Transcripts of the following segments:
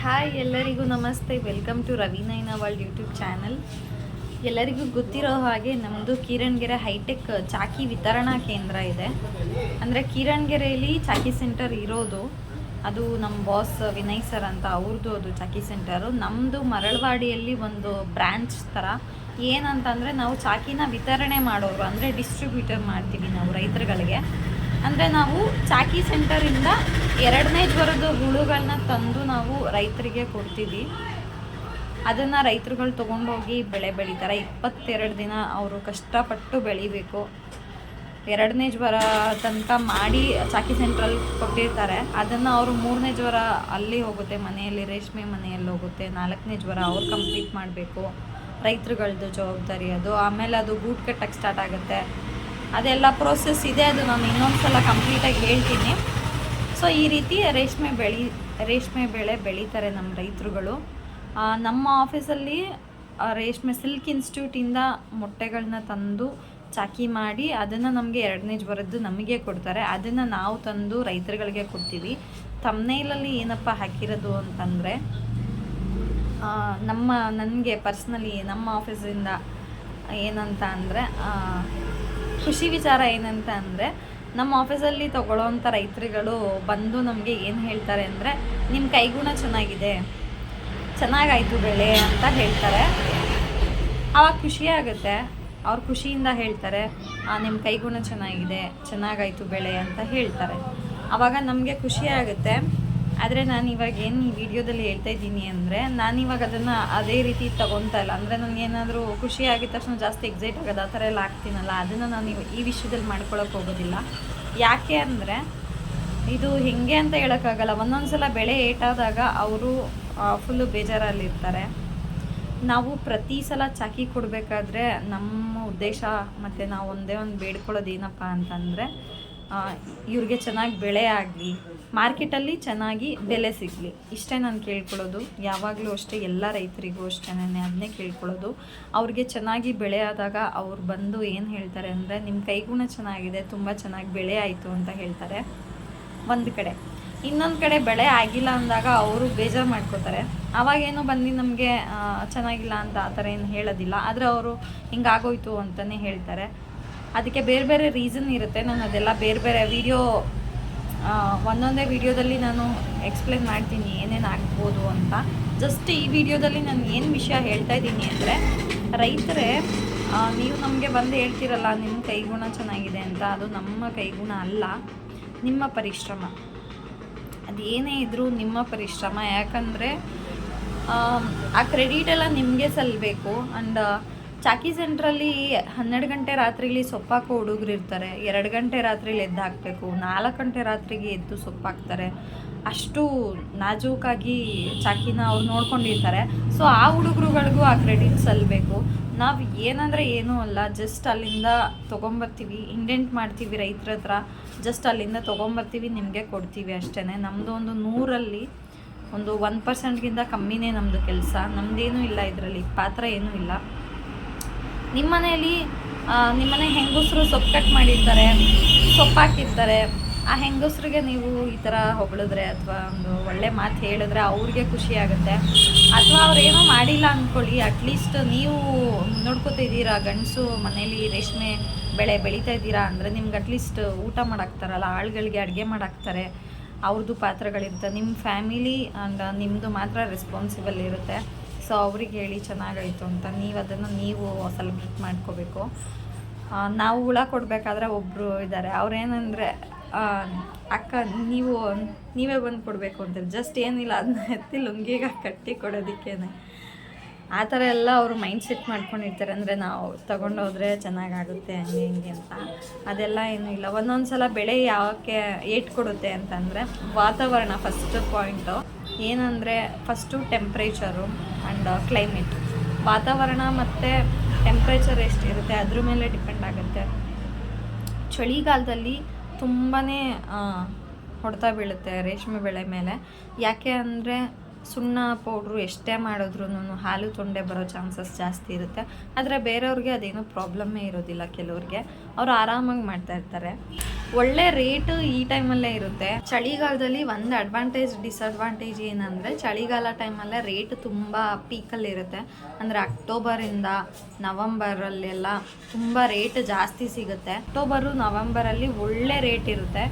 Hi ಎಲ್ಲರಿಗೂ ನಮಸ್ತೆ. Welcome to ರವಿನೈನ ವರ್ಲ್ಡ್ ಯೂಟ್ಯೂಬ್ ಚಾನಲ್ ಎಲ್ಲರಿಗೂ ಗೊತ್ತಿರೋ ಹಾಗೆ ನಮ್ಮದು ಕಿರಣ್ಗೆರೆ ಹೈಟೆಕ್ ಚಾಕಿ ವಿತರಣಾ ಕೇಂದ್ರ ಇದೆ. ಅಂದರೆ ಕಿರಣ್ಗೆರೆಯಲ್ಲಿ ಚಾಕಿ ಸೆಂಟರ್ ಇರೋದು, ಅದು ನಮ್ಮ ಬಾಸ್ ವಿನಯ್ ಸರ್ ಅಂತ ಅವ್ರದ್ದು ಅದು ಚಾಕಿ ಸೆಂಟರು ನಮ್ಮದು ಮರಳವಾಡಿಯಲ್ಲಿ ಒಂದು ಬ್ರ್ಯಾಂಚ್ ಥರ ಏನಂತಂದರೆ ನಾವು ಚಾಕಿನ ವಿತರಣೆ ಮಾಡೋರು, ಅಂದರೆ ಡಿಸ್ಟ್ರಿಬ್ಯೂಟರ್ ಮಾಡ್ತೀವಿ ನಾವು ರೈತರುಗಳಿಗೆ. ಅಂದರೆ ನಾವು ಚಾಕಿ ಸೆಂಟರಿಂದ ಎರಡನೇ ಜ್ವರದ ಹುಳುಗಳನ್ನ ತಂದು ನಾವು ರೈತರಿಗೆ ಕೊಡ್ತೀವಿ. ಅದನ್ನು ರೈತರುಗಳು ತೊಗೊಂಡೋಗಿ ಬೆಳೆ ಬೆಳೀತಾರೆ. ಇಪ್ಪತ್ತೆರಡು ದಿನ ಅವರು ಕಷ್ಟಪಟ್ಟು ಬೆಳಿಬೇಕು. ಎರಡನೇ ಜ್ವರ ತನಕ ಮಾಡಿ ಚಾಕಿ ಸೆಂಟ್ರಲ್ಲಿ ಕೊಟ್ಟಿರ್ತಾರೆ. ಅದನ್ನು ಅವರು ಮೂರನೇ ಜ್ವರ ಅಲ್ಲಿ ಹೋಗುತ್ತೆ, ಮನೆಯಲ್ಲಿ, ರೇಷ್ಮೆ ಮನೆಯಲ್ಲಿ ಹೋಗುತ್ತೆ. ನಾಲ್ಕನೇ ಜ್ವರ ಅವ್ರು ಕಂಪ್ಲೀಟ್ ಮಾಡಬೇಕು. ರೈತರುಗಳದ್ದು ಜವಾಬ್ದಾರಿ ಅದು. ಆಮೇಲೆ ಅದು ಗೂಟ್ ಕಟ್ಟಕ್ಕೆ ಸ್ಟಾರ್ಟ್ ಆಗುತ್ತೆ. ಅದೆಲ್ಲ ಪ್ರೋಸೆಸ್ ಇದೆ, ಅದು ನಾನು ಇನ್ನೊಂದು ಸಲ ಕಂಪ್ಲೀಟಾಗಿ ಹೇಳ್ತೀನಿ. ಸೊ ಈ ರೀತಿ ರೇಷ್ಮೆ ಬೆಳಿ, ರೇಷ್ಮೆ ಬೆಳೆ ಬೆಳೀತಾರೆ ನಮ್ಮ ರೈತರುಗಳು. ನಮ್ಮ ಆಫೀಸಲ್ಲಿ ರೇಷ್ಮೆ ಸಿಲ್ಕ್ ಇನ್ಸ್ಟಿಟ್ಯೂಟಿಂದ ಮೊಟ್ಟೆಗಳನ್ನ ತಂದು ಚಾಕಿ ಮಾಡಿ ಅದನ್ನು ನಮಗೆ ಎರಡನೇ ಜ್ವರದ್ದು ನಮಗೆ ಕೊಡ್ತಾರೆ. ಅದನ್ನು ನಾವು ತಂದು ರೈತರುಗಳಿಗೆ ಕೊಡ್ತೀವಿ. ತಮ್ಮನೇಲಲ್ಲಿ ಏನಪ್ಪ ಹಾಕಿರೋದು ಅಂತಂದರೆ ನಮ್ಮ, ನನಗೆ ಪರ್ಸ್ನಲಿ ನಮ್ಮ ಆಫೀಸಿಂದ ಏನಂತ ಅಂದರೆ ಖುಷಿ ವಿಚಾರ ಏನಂತ ಅಂದರೆ, ನಮ್ಮ ಆಫೀಸಲ್ಲಿ ತಗೊಳ್ಳೋಂಥ ರೈತರುಗಳು ಬಂದು ನಮಗೆ ಏನು ಹೇಳ್ತಾರೆ ಅಂದರೆ ನಿಮ್ಮ ಕೈಗುಣ ಚೆನ್ನಾಗಿದೆ, ಚೆನ್ನಾಗಾಯಿತು ಬೆಳೆ ಅಂತ ಹೇಳ್ತಾರೆ. ಆವಾಗ ಖುಷಿ ಆಗುತ್ತೆ. ಅವ್ರು ಖುಷಿಯಿಂದ ಹೇಳ್ತಾರೆ ನಿಮ್ಮ ಕೈಗುಣ ಚೆನ್ನಾಗಿದೆ, ಚೆನ್ನಾಗಾಯಿತು ಬೆಳೆ ಅಂತ ಹೇಳ್ತಾರೆ. ಆವಾಗ ನಮಗೆ ಖುಷಿ ಆಗುತ್ತೆ. ಆದರೆ ನಾನು ಇವಾಗ ಏನು ಈ ವಿಡಿಯೋದಲ್ಲಿ ಹೇಳ್ತಾ ಇದ್ದೀನಿ ಅಂದರೆ ನಾನು ಇವಾಗ ಅದನ್ನು ಅದೇ ರೀತಿ ತಗೊತಾ ಇಲ್ಲ. ಅಂದರೆ ನನಗೇನಾದರೂ ಖುಷಿ ಆಗಿದ ತಕ್ಷಣ ಜಾಸ್ತಿ ಎಕ್ಸೈಟ್ ಆಗೋದು ಆ ಥರ ಎಲ್ಲ ಆಗ್ತೀನಲ್ಲ, ಅದನ್ನು ನಾನು ಈ ವಿಷಯದಲ್ಲಿ ಮಾಡ್ಕೊಳಕ್ಕೆ ಹೋಗೋದಿಲ್ಲ. ಯಾಕೆ ಅಂದರೆ ಇದು ಹೇಗೆ ಅಂತ ಹೇಳೋಕ್ಕಾಗಲ್ಲ. ಒಂದೊಂದು ಸಲ ಬೆಳೆ ಏಟಾದಾಗ ಅವರು ಫುಲ್ಲು ಬೇಜಾರಲ್ಲಿರ್ತಾರೆ. ನಾವು ಪ್ರತಿ ಸಲ ಚಾಕಿ ಕೊಡಬೇಕಾದ್ರೆ ನಮ್ಮ ಉದ್ದೇಶ ಮತ್ತು ನಾವು ಒಂದೇ ಒಂದು ಬೇಡ್ಕೊಳ್ಳೋದು ಏನಪ್ಪ ಅಂತಂದರೆ ಇವ್ರಿಗೆ ಚೆನ್ನಾಗಿ ಬೆಳೆ ಆಗಲಿ, ಮಾರ್ಕೆಟಲ್ಲಿ ಚೆನ್ನಾಗಿ ಬೆಲೆ ಸಿಗಲಿ. ಇಷ್ಟೇ ನಾನು ಕೇಳ್ಕೊಳ್ಳೋದು. ಯಾವಾಗಲೂ ಅಷ್ಟೇ ಎಲ್ಲ ರೈತರಿಗೂ ಅಷ್ಟೇ ಅದನ್ನೇ ಕೇಳ್ಕೊಳ್ಳೋದು. ಅವ್ರಿಗೆ ಚೆನ್ನಾಗಿ ಬೆಳೆ ಆದಾಗ ಅವ್ರು ಬಂದು ಏನು ಹೇಳ್ತಾರೆ ಅಂದರೆ ನಿಮ್ಮ ಕೈಗುಣ ಚೆನ್ನಾಗಿದೆ, ತುಂಬ ಚೆನ್ನಾಗಿ ಬೆಳೆ ಆಯಿತು ಅಂತ ಹೇಳ್ತಾರೆ. ಒಂದು ಕಡೆ. ಇನ್ನೊಂದು ಕಡೆ ಬೆಳೆ ಆಗಿಲ್ಲ ಅಂದಾಗ ಅವರು ಬೇಜಾರು ಮಾಡ್ಕೋತಾರೆ. ಆವಾಗೇನೋ ಬಂದು ನಮಗೆ ಚೆನ್ನಾಗಿಲ್ಲ ಅಂತ ಆ ಥರ ಏನು ಹೇಳೋದಿಲ್ಲ. ಆದರೆ ಅವರು, ಹಿಂಗಾಗೋಯ್ತು ಅಂತಲೇ ಹೇಳ್ತಾರೆ. ಅದಕ್ಕೆ ಬೇರೆ ಬೇರೆ ರೀಸನ್ ಇರುತ್ತೆ. ನಾನು ಅದೆಲ್ಲ ಬೇರೆ ಬೇರೆ ವಿಡಿಯೋ ಒಂದೊಂದೇ ವಿಡಿಯೋದಲ್ಲಿ ನಾನು ಎಕ್ಸ್ಪ್ಲೇನ್ ಮಾಡ್ತೀನಿ ಏನೇನು ಆಗ್ಬೋದು ಅಂತ. ಜಸ್ಟ್ ಈ ವಿಡಿಯೋದಲ್ಲಿ ನಾನು ಏನು ವಿಷಯ ಹೇಳ್ತಾ ಇದ್ದೀನಿ ಅಂದರೆ, ರೈತರೇ ನೀವು ನಮಗೆ ಬಂದು ಹೇಳ್ತಿರಲ್ಲ ನಿಮ್ಮ ಕೈಗುಣ ಚೆನ್ನಾಗಿದೆ ಅಂತ. ಅದು ನಮ್ಮ ಕೈಗುಣ ಅಲ್ಲ, ನಿಮ್ಮ ಪರಿಶ್ರಮ. ಅದು ಏನೇ ಇದ್ದರೂ ನಿಮ್ಮ ಪರಿಶ್ರಮ. ಯಾಕಂದರೆ, ಆ ಕ್ರೆಡಿಟ್ ಎಲ್ಲ ನಿಮಗೆ ಸಲ್ಲಬೇಕು ಆ್ಯಂಡ್ ಚಾಕಿ ಸೆಂಟ್ರಲ್ಲಿ ಹನ್ನೆರಡು ಗಂಟೆ ರಾತ್ರಿಲಿ ಸೊಪ್ಪಾಕೋ ಹುಡುಗರು ಇರ್ತಾರೆ. ಎರಡು ಗಂಟೆ ರಾತ್ರಿಲಿ ಎದ್ದು ಹಾಕಬೇಕು. ನಾಲ್ಕು ಗಂಟೆ ರಾತ್ರಿಗೆ ಎದ್ದು ಸೊಪ್ಪಾಕ್ತಾರೆ. ಅಷ್ಟು ನಾಜೂಕಾಗಿ ಚಾಕಿನ ಅವ್ರು ನೋಡ್ಕೊಂಡಿರ್ತಾರೆ. ಸೊ ಆ ಹುಡುಗರುಗಳಿಗೂ ಆ ಕ್ರೆಡಿಟ್ ಸಲ್ಲಬೇಕು ನಾವು ಏನಂದರೆ ಏನೂ ಅಲ್ಲ. ಜಸ್ಟ್ ಅಲ್ಲಿಂದ ತೊಗೊಂಬರ್ತೀವಿ. ಇಂಡೆಂಟ್ ಮಾಡ್ತೀವಿ ರೈತರ ಹತ್ರ. ಜಸ್ಟ್ ಅಲ್ಲಿಂದ ತೊಗೊಂಬರ್ತೀವಿ, ನಿಮಗೆ ಕೊಡ್ತೀವಿ ಅಷ್ಟೇ ನಮ್ಮದು ಒಂದು ನೂರಲ್ಲಿ ಒಂದು ಒನ್ ಪರ್ಸೆಂಟ್ಗಿಂತ ಕಮ್ಮಿನೇ ನಮ್ಮದು ಕೆಲಸ. ನಮ್ಮದೇನೂ ಇಲ್ಲ ಇದರಲ್ಲಿ. ಪಾತ್ರ ಏನೂ ಇಲ್ಲ. ನಿಮ್ಮ ಮನೆಯಲ್ಲಿ ನಿಮ್ಮನೆ ಹೆಂಗಸರು ಸೊಪ್ಪು ಕಟ್ ಮಾಡಿರ್ತಾರೆ, ಸೊಪ್ಪು ಹಾಕಿರ್ತಾರೆ, ಆ ಹೆಂಗಸರಿಗೆ ನೀವು ಈ ಥರ ಹೊಗಳಿದ್ರೆ ಅಥವಾ ಒಂದು ಒಳ್ಳೆ ಮಾತು ಹೇಳಿದ್ರೆ ಅವ್ರಿಗೆ ಖುಷಿ ಆಗುತ್ತೆ. ಅಥವಾ ಅವ್ರೇನೋ ಮಾಡಿಲ್ಲ ಅಂದ್ಕೊಳ್ಳಿ ಅಟ್ಲೀಸ್ಟ್ ನೀವು ನೋಡ್ಕೋತಿದ್ದೀರಾ ಗಂಡಸು ಮನೇಲಿ ರೇಷ್ಮೆ ಬೆಳೆ ಬೆಳೀತಾ ಇದ್ದೀರಾ ಅಂದರೆ ನಿಮ್ಗೆ ಅಟ್ಲೀಸ್ಟ್ ಊಟ ಮಾಡಾಕ್ತಾರಲ್ಲ, ಆಳುಗಳಿಗೆ ಅಡುಗೆ ಮಾಡಾಕ್ತಾರೆ ಅವ್ರದ್ದು ಪಾತ್ರಗಳಿರುತ್ತೆ. ನಿಮ್ಮ ಫ್ಯಾಮಿಲಿ ಆ್ಯಂಡ್ ನಿಮ್ಮದು ಮಾತ್ರ ರೆಸ್ಪಾನ್ಸಿಬಲ್ ಇರುತ್ತೆ. ಸೊ ಅವ್ರಿಗೆ ಹೇಳಿ ಚೆನ್ನಾಗಾಯಿತು ಅಂತ. ನೀವು ಅದನ್ನು ನೀವು ಸೆಲೆಬ್ರೇಟ್ ಮಾಡ್ಕೋಬೇಕು ನಾವು ಹುಳ ಕೊಡಬೇಕಾದ್ರೆ ಒಬ್ಬರು ಇದ್ದಾರೆ ಅವ್ರೇನಂದರೆ ಅಕ್ಕ, ನೀವು, ನೀವೇ ಬಂದು ಕೊಡಬೇಕು ಅಂತಾರೆ. ಜಸ್ಟ್ ಏನಿಲ್ಲ ಅದನ್ನ ಎತ್ತಿ ಲುಂಗಿಗೆ ಕಟ್ಟಿ ಕೊಡೋದಕ್ಕೇನೆ. ಆ ಥರ ಎಲ್ಲ ಅವರು ಮೈಂಡ್ ಸೆಟ್ ಮಾಡ್ಕೊಂಡಿರ್ತಾರೆ. ಅಂದರೆ ನಾವು ತಗೊಂಡೋದ್ರೆ ಚೆನ್ನಾಗಾಗುತ್ತೆ, ಹಂಗೆ, ಹಿಂಗೆ ಅಂತ. ಅದೆಲ್ಲ ಏನೂ ಇಲ್ಲ. ಒಂದೊಂದು ಸಲ ಬೆಳೆ ಯಾಕೆ ಏಟ್ ಕೊಡುತ್ತೆ ಅಂತಂದರೆ, ವಾತಾವರಣ ಫಸ್ಟ್ ಪಾಯಿಂಟು ಏನಂದರೆ ಫಸ್ಟು ಟೆಂಪ್ರೇಚರು ಕ್ಲೈಮೇಟ್ ವಾತಾವರಣ ಮತ್ತು ಟೆಂಪ್ರೇಚರ್ ಎಷ್ಟಿರುತ್ತೆ ಅದ್ರ ಮೇಲೆ ಡಿಪೆಂಡ್ ಆಗುತ್ತೆ. ಚಳಿಗಾಲದಲ್ಲಿ ತುಂಬಾ ಹೊಡೆತ ಬೀಳುತ್ತೆ ರೇಷ್ಮೆ ಬೆಳೆ ಮೇಲೆ. ಯಾಕೆ ಅಂದರೆ ಸುಣ್ಣ ಪೌಡ್ರು ಎಷ್ಟೇ ಮಾಡಿದ್ರೂ ಹಾಲು ತೊಂಡೆ ಬರೋ ಚಾನ್ಸಸ್ ಜಾಸ್ತಿ ಇರುತ್ತೆ. ಆದರೆ ಬೇರೆಯವ್ರಿಗೆ ಅದೇನೂ ಪ್ರಾಬ್ಲಮ್ಮೇ ಇರೋದಿಲ್ಲ ಕೆಲವ್ರಿಗೆ. ಅವರು ಆರಾಮಾಗಿ ಮಾಡ್ತಾ ಇರ್ತಾರೆ. ಒಳ್ಳೆ ರೇಟ್ ಈ ಟೈಮಲ್ಲೇ ಇರುತ್ತೆ. ಚಳಿಗಾಲದಲ್ಲಿ ಒಂದು ಅಡ್ವಾಂಟೇಜ್ ಡಿಸ್ಅಡ್ವಾಂಟೇಜ್ ಏನಂದರೆ ಚಳಿಗಾಲ ಟೈಮಲ್ಲೇ ರೇಟ್ ತುಂಬ ಪೀಕಲ್ಲಿ ಇರುತ್ತೆ. ಅಂದರೆ ಅಕ್ಟೋಬರಿಂದ ನವಂಬರಲ್ಲೆಲ್ಲ ತುಂಬ ರೇಟ್ ಜಾಸ್ತಿ ಸಿಗುತ್ತೆ. ಅಕ್ಟೋಬರು ನವಂಬರಲ್ಲಿ ಒಳ್ಳೆ ರೇಟ್ ಇರುತ್ತೆ.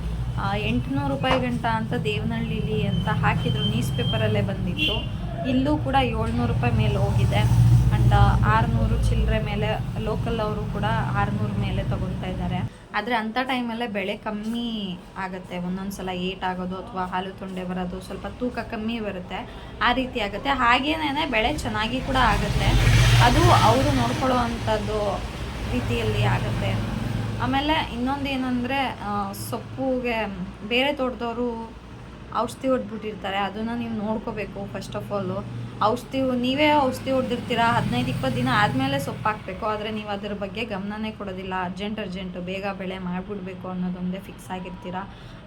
ಎಂಟುನೂರು ರೂಪಾಯಿ ಗಂಟ ಅಂತ ದೇವನಹಳ್ಳಿಲಿ ಅಂತ ಹಾಕಿದ್ರು ನ್ಯೂಸ್ ಪೇಪರಲ್ಲೇ ಬಂದಿತ್ತು. ಇಲ್ಲೂ ಕೂಡ ಏಳ್ನೂರು ರೂಪಾಯಿ ಮೇಲೆ ಹೋಗಿದೆ. ಅಂಡ್ ಆರುನೂರು ಚಿಲ್ಲರೆ ಮೇಲೆ ಲೋಕಲ್ ಅವರು ಕೂಡ ಆರುನೂರು ಮೇಲೆ ತಗೊಳ್ತಾ ಇದ್ದಾರೆ. ಆದರೆ ಅಂಥ ಟೈಮಲ್ಲೇ ಬೆಳೆ ಕಮ್ಮಿ ಆಗುತ್ತೆ. ಒಂದೊಂದು ಸಲ ಏಟ್ ಆಗೋದು ಅಥವಾ ಹಾಲು ತೊಂಡೆ ಬರೋದು ಸ್ವಲ್ಪ ತೂಕ ಕಮ್ಮಿ ಬರುತ್ತೆ. ಆ ರೀತಿ ಆಗುತ್ತೆ. ಹಾಗೇನೇ ಬೆಳೆ ಚೆನ್ನಾಗಿ ಕೂಡ ಆಗುತ್ತೆ. ಅದು ಅವರು ನೋಡ್ಕೊಳ್ಳೋ ಅಂಥದ್ದು ರೀತಿಯಲ್ಲಿ ಆಗುತ್ತೆ. ಆಮೇಲೆ ಇನ್ನೊಂದು ಏನಂದರೆ ಸೊಪ್ಪುಗೆ ಬೇರೆ ತೋಟದವರು ಔಷಧಿ ಹೊಡ್ಬಿಟ್ಟಿರ್ತಾರೆ. ಅದನ್ನು ನೀವು ನೋಡ್ಕೋಬೇಕು ಫಸ್ಟ್ ಆಫ್ ಆಲು ಔಷಧಿ, ನೀವೇ ಔಷಧಿ ಹೊಡೆದಿರ್ತೀರಾ? ಹದಿನೈದು, ಇಪ್ಪತ್ತು ದಿನ ಆದಮೇಲೆ ಸೊಪ್ಪು ಹಾಕಬೇಕು ಆದರೆ ನೀವು ಅದ್ರ ಬಗ್ಗೆ ಗಮನನೇ ಕೊಡೋದಿಲ್ಲ. Urgent, urgent. ಬೇಗ ಬೆಳೆ ಮಾಡಿಬಿಡ್ಬೇಕು ಅನ್ನೋದೊಂದೇ ಫಿಕ್ಸ್ ಆಗಿರ್ತೀರ?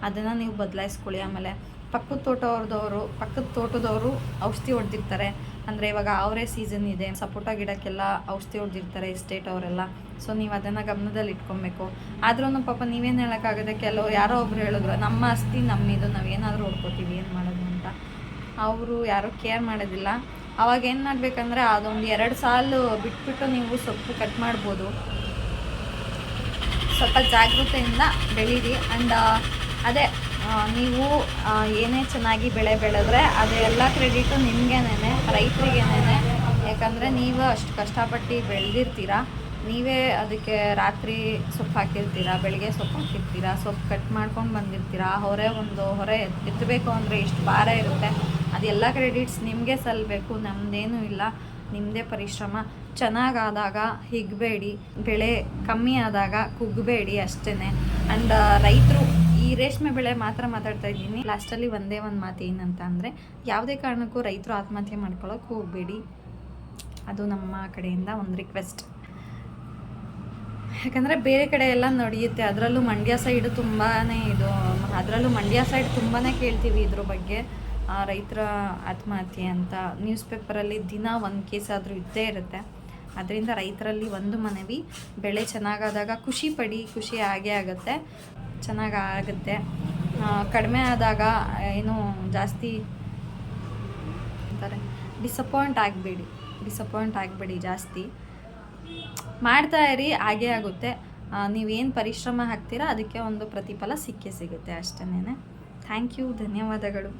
ಅದನ್ನು ನೀವು ಬದಲಾಯಿಸ್ಕೊಳ್ಳಿ. ಆಮೇಲೆ ಪಕ್ಕದ ತೋಟವ್ರದವರು ಪಕ್ಕದ ತೋಟದವರು ಔಷಧಿ ಹೊಡೆದಿರ್ತಾರೆ. ಅಂದರೆ ಇವಾಗ ಅವರೇ ಸೀಸನ್ ಇದೆ. ಸಪೋಟ ಗಿಡಕ್ಕೆಲ್ಲ ಔಷಧಿ ಹೊಡೆದಿರ್ತಾರೆ ಎಸ್ಟೇಟ್ ಅವರೆಲ್ಲ. ಸೊ ನೀವು ಅದನ್ನು ಗಮನದಲ್ಲಿ ಇಟ್ಕೊಬೇಕು. ಆದ್ರೂ ಪಾಪ ನೀವೇನು ಹೇಳೋಕ್ಕಾಗದೆ ಕೆಲವರು ಯಾರೋ ಒಬ್ರು ಹೇಳಿದ್ರು, ನಮ್ಮ ಆಸ್ತಿ ನಮ್ಮಿದು ನಾವು ಏನಾದರೂ ಹೊಡ್ಕೋತೀವಿ, ಏನು ಮಾಡೋದು? ಅಂತ. ಅವರು ಯಾರೂ ಕೇರ್ ಮಾಡೋದಿಲ್ಲ. ಅವಾಗ ಏನು ಮಾಡಬೇಕಂದ್ರೆ ಅದೊಂದು ಎರಡು ಸಾಲು ಬಿಟ್ಬಿಟ್ಟು ನೀವು ಸೊಪ್ಪು ಕಟ್ ಮಾಡ್ಬೋದು. ಸ್ವಲ್ಪ ಜಾಗೃತೆಯಿಂದ ಬೆಳೀರಿ. ಆ್ಯಂಡ್ ಅದೇ ನೀವು ಏನೇ ಚೆನ್ನಾಗಿ ಬೆಳೆ ಬೆಳೆದ್ರೆ ಅದೆಲ್ಲ ಕ್ರೆಡಿಟು ನಿಮಗೇನೆ ರೈತರಿಗೇನೆ ಯಾಕಂದರೆ ನೀವು ಅಷ್ಟು ಕಷ್ಟಪಟ್ಟು ಬೆಳೆದಿರ್ತೀರ. ನೀವೇ ಅದಕ್ಕೆ ರಾತ್ರಿ ಸೊಪ್ಪು ಹಾಕಿರ್ತೀರ, ಬೆಳಿಗ್ಗೆ ಸೊಪ್ಪು ಹಾಕಿರ್ತೀರಾ, ಸೊಪ್ಪು ಕಟ್ ಮಾಡ್ಕೊಂಡು ಬಂದಿರ್ತೀರಾ, ಹೊರೆ ಒಂದು ಹೊರೆ ಎತ್ತಬೇಕು ಅಂದರೆ ಇಷ್ಟು ಭಾರ ಇರುತ್ತೆ. ಅದೆಲ್ಲ ಕ್ರೆಡಿಟ್ಸ್ ನಿಮಗೆ ಸಲ್ಲಬೇಕು ನಮ್ಮದೇನೂ ಇಲ್ಲ ನಿಮ್ಮದೇ ಪರಿಶ್ರಮ. ಚೆನ್ನಾಗಾದಾಗ ಹಿಗ್ಬೇಡಿ, ಬೆಳೆ ಕಮ್ಮಿ ಆದಾಗ ಕುಗ್ಬೇಡಿ ಅಷ್ಟೇ ಆ್ಯಂಡ್ ರೈತರು ಈ ರೇಷ್ಮೆ ಬೆಳೆ ಮಾತ್ರ ಮಾತಾಡ್ತಾ ಇದ್ದೀನಿ. ಲಾಸ್ಟಲ್ಲಿ ಒಂದೇ ಒಂದು ಮಾತು ಏನಂತ ಅಂದರೆ, ಯಾವುದೇ ಕಾರಣಕ್ಕೂ ರೈತರು ಆತ್ಮಹತ್ಯೆ ಮಾಡ್ಕೊಳ್ಳೋಕೆ ಹೋಗಬೇಡಿ. ಅದು ನಮ್ಮ ಕಡೆಯಿಂದ ಒಂದು ರಿಕ್ವೆಸ್ಟ್ ಯಾಕಂದರೆ ಬೇರೆ ಕಡೆ ಎಲ್ಲ ನಡೆಯುತ್ತೆ. ಅದರಲ್ಲೂ ಮಂಡ್ಯ ಸೈಡ್ ತುಂಬಾ ಇದು, ಅದರಲ್ಲೂ ಮಂಡ್ಯ ಸೈಡ್ ತುಂಬಾ ಕೇಳ್ತೀವಿ ಇದ್ರ ಬಗ್ಗೆ. ರೈತರ ಆತ್ಮಹತ್ಯೆ ಅಂತ ನ್ಯೂಸ್ ಪೇಪರಲ್ಲಿ ದಿನ ಒಂದು ಕೇಸ್ ಆದರೂ ಇದ್ದೇ ಇರುತ್ತೆ. ಅದರಿಂದ ರೈತರಲ್ಲಿ ಒಂದು ಮನವಿ, ಬೆಳೆ ಚೆನ್ನಾಗಾದಾಗ ಖುಷಿ ಪಡಿ, ಖುಷಿ ಆಗೇ ಆಗುತ್ತೆ, ಚೆನ್ನಾಗಿ ಆಗುತ್ತೆ. ಕಡಿಮೆ ಆದಾಗ ಏನು ಜಾಸ್ತಿ ಅಂತಾರೆ ಡಿಸಪಾಯಿಂಟ್ ಆಗಬೇಡಿ ಡಿಸಪಾಯಿಂಟ್ ಆಗಬೇಡಿ ಜಾಸ್ತಿ. ಮಾಡ್ತಾ ಇರಿ, ಹಾಗೇ ಆಗುತ್ತೆ. ನೀವೇನು ಪರಿಶ್ರಮ ಹಾಕ್ತೀರಾ ಅದಕ್ಕೆ ಒಂದು ಪ್ರತಿಫಲ ಸಿಕ್ಕೇ ಸಿಗುತ್ತೆ ಅಷ್ಟೇ ಥ್ಯಾಂಕ್ ಯು ಧನ್ಯವಾದಗಳು.